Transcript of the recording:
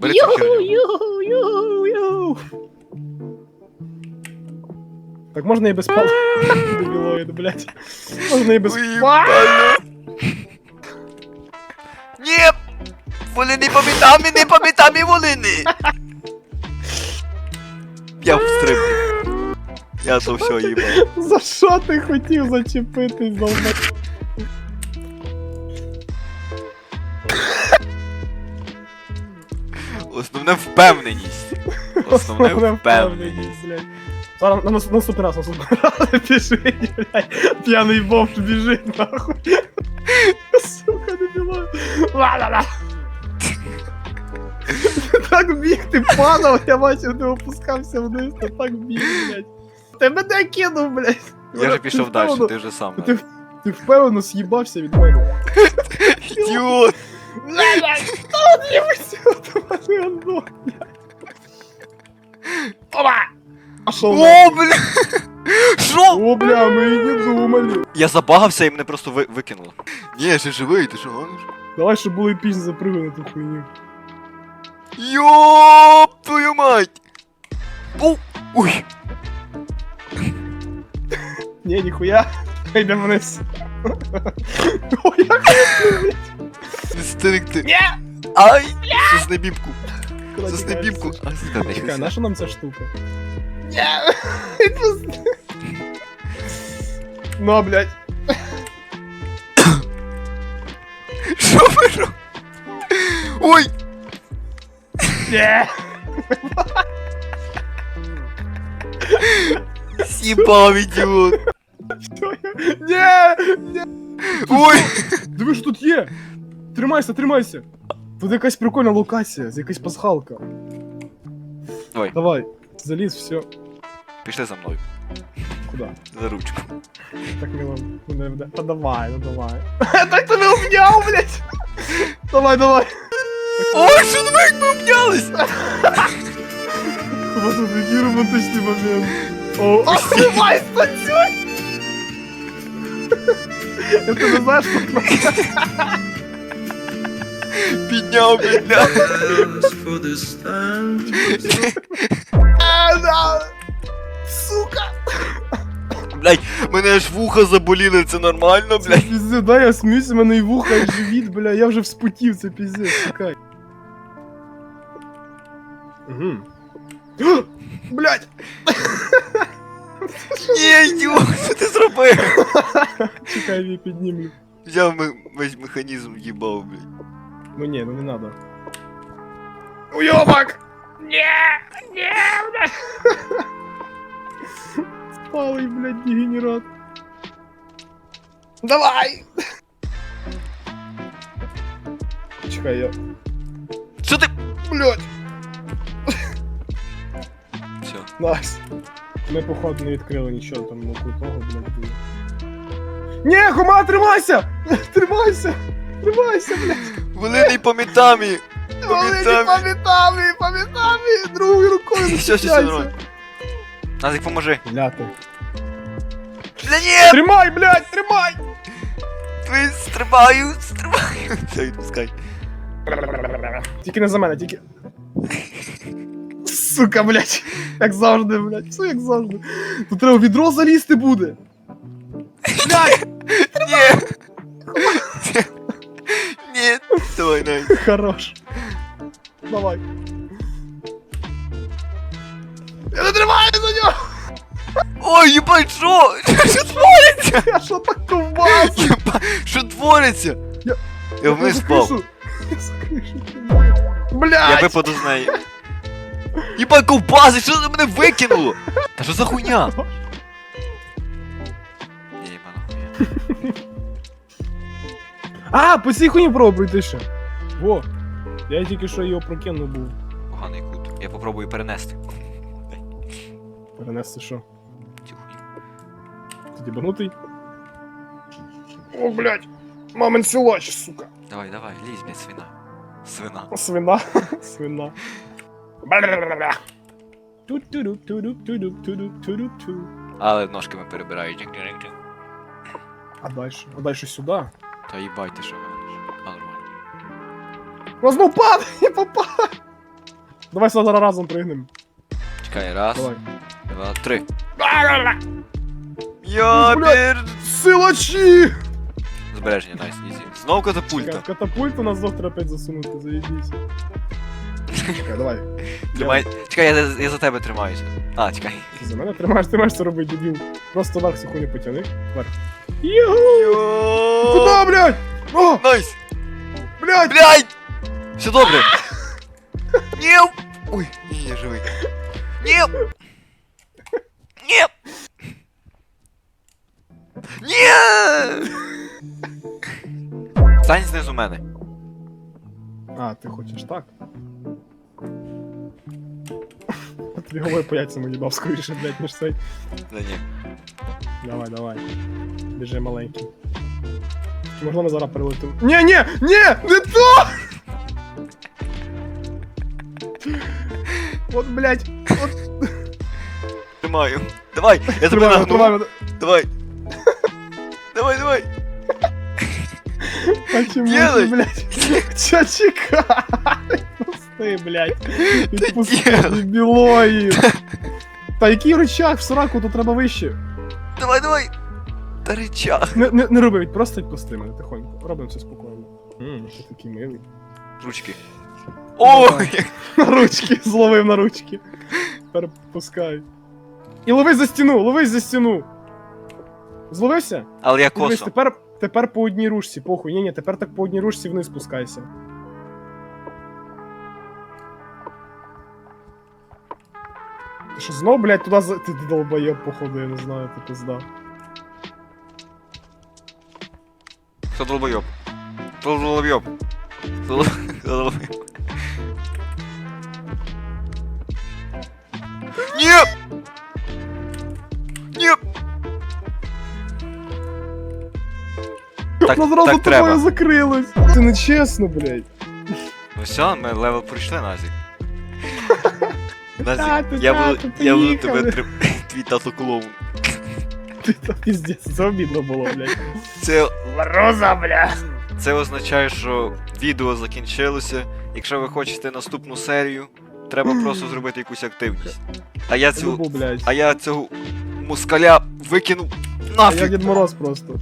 Бери цю Ю, херню. ю, ю, ю. Так можна і без пал. Дебілоїд, блядь. Можна і без Уїбало. Ні! Волини помітами, не помітами волини! Я встрибну. Я то все їбав. За що ти хотів зачепитись, долбай? Основне впевненість. Основне впевненість. блядь. Зараз на нас- наступний раз, наступний раз біжить, блядь. П'яний бомж біжить, нахуй. Сука, не бігає. Ла-ла-ла. Так біг, ти падав, я бачив, ти опускався вниз, ти так біг, блядь. Ти мене кинув, блядь. Я вже Ти пішов далі, впевнено- ти вже сам. Ти, ти впевнено з'їбався від мене. Ідіот! А? О, бля! Що? О, бля, ми і не думали. Я забагався і мене просто ви- викинуло. Ні, я ще живий, ти що гониш? Давай, щоб було епічно запрыгнути на ту хуйню. Йоп, твою мать! О, ой! Ні, ніхуя. Йдемо вниз. О, як Стирик ти. Ні! Ай! Сосни бібку. Куди Сосни бібку. Чекай, згадайся. на що нам ця штука? Ні! Ну, блядь. Що ви робите? Ой! Ні! Сібав, ідіот! Що я? Ні! Ой! Диви, що тут є! Тримайся, тримайся! Тут якась прикольна локація, якась пасхалка. Ой. Давай, Заліз, все. Пішли за мною. Куда? За ручку. Так мило. Ну, не вда- Та давай, ну давай. Так ти не обняв, блядь! Давай, давай! Ой, що ви як ми обнялись? Вот тут такий романтичний момент. О, а давай, станцюй! Я ти не знаєш, що Підняв, бля. for this time. А, да. Сука! Блять, мене аж вуха заболіли, це нормально, Це блять. пиздец, да, я сміюся, в мене і вуха, і живіт, бля, я вже вспотів, це пиздец, чекай. Угу. Блять! Ні, ідіот, що ти зробив? Чекай, я піднімлю. Взяв ми- весь механізм їбав, блять. Ну не, ну не надо. Уёбок! Не, не, блядь! Спалый, блядь, дегенерат. Давай! Чекай, я... Що ти? Блядь! Все. Найс. Ми, походу, не відкрили нічого там ну, крутого, блядь. Ні, Хома, тримайся! Тримайся! Тримайся, блядь! Волиний помітамі. Волині Помітами. пам'ятами, пам'ятами, другою рукою не що, що, нормально. Назик, поможи. Ляти. Бля, ні! Тримай, блядь, тримай! Ти стрибаю, стрибаю. Все, відпускай. Тільки не за мене, тільки. Сука, блядь. Як завжди, блядь. Все як завжди. Тут треба в відро залізти буде. Блядь! Ні! Ні! Давай, давай. Хорош. Давай. Я не тримаю за нього! Ой, їбать, що? Що твориться? Я що так ковбасу? Єба, що твориться? Я- Я вниз впав. Я за кришу тримаю. Я Блядь! випаду з неї. Єбать, ковбаси, що за мене викинуло? Та що за хуйня? Ні, єбана хуйня. А, по цій хуйні пробуй ти ще. Во. Я тільки що його прокинув був. Поганий кут. Я попробую перенести Перенести що? цю хуйню. Ти дібанутий? О, блядь! Мамин силач, сука! Давай, давай, лізь, блядь, свина. Свина. Свина. Свина. Але ножками перебираю. А дальше? А дальше сюди? Та їбать ти що гониш. Возьму пад! Не попав! Давай сюди зараз разом пригнемо. Чекай, раз, Давай. два, три. Я Блядь. пір... Силачі! Збереження, найс, ізі. Знову катапульта. Чекай, Катапульту нас завтра опять засунути, заєбісь. Чекай, давай. Тримай. Чекай, я, за- я за тебе тримаюся. А, чекай. Ти за мене тримаєш, ти маєш це робити, дебіл. Просто вверх цю хуйню потяни. Вверх. Йоу! Куда, блядь? О, Найс! блядь! Блядь! Все добре! Ні! Ой, ні, я живий. Ні! Ні! Ні! Стань знизу мене. А, ти хочеш так? Тобі головою по яйцям уїбав скоріше, блядь, ніж цей. Да ні. Давай, давай. Біжи маленький. Можна ми зараз перелетимо? Ні, ні, ні, не то! От, блядь, от, Тримаю. Давай, я тебе нагну. Давай. Давай, давай. А чому Делай. ж, блядь? Чо чекай? Пусти, блядь. Відпусти, дебілоїд. Та який рычаг в сраку, тут треба вище. Давай, давай. Та речах. Не, не, не роби, просто відпусти мене тихонько. Робимо все спокійно. Ммм, ти такий милий. Ручки. Ой! На ручки, зловив на ручки. Тепер пускай. І ловись за стіну, ловись за стіну. Зловився? Але я Дивись, косо. тепер, тепер по одній ручці, похуй. Ні, ні, тепер так по одній ручці вниз спускайся. Ти що знов, блядь, туди за... Ти долбоєб, походу, я не знаю, ти пизда. Хто долбойоб? Хто долбойоб? Долбойоб? Ні! Ні! Так, Ну зразу тобою треба. закрилось. Це не чесно, блядь. Ну все, ми левел пройшли, Назік. Назік, Тату, я буду, тату, я буду поїхали. тебе трип... Твій тато клоун. Ти та піздець, це обідно було, блядь. Це, Мороза, блядь. Це означає, що відео закінчилося. Якщо ви хочете наступну серію, треба просто зробити якусь активність. А я цю А я цього мускаля викинув А я нафіг. Дід Мороз просто.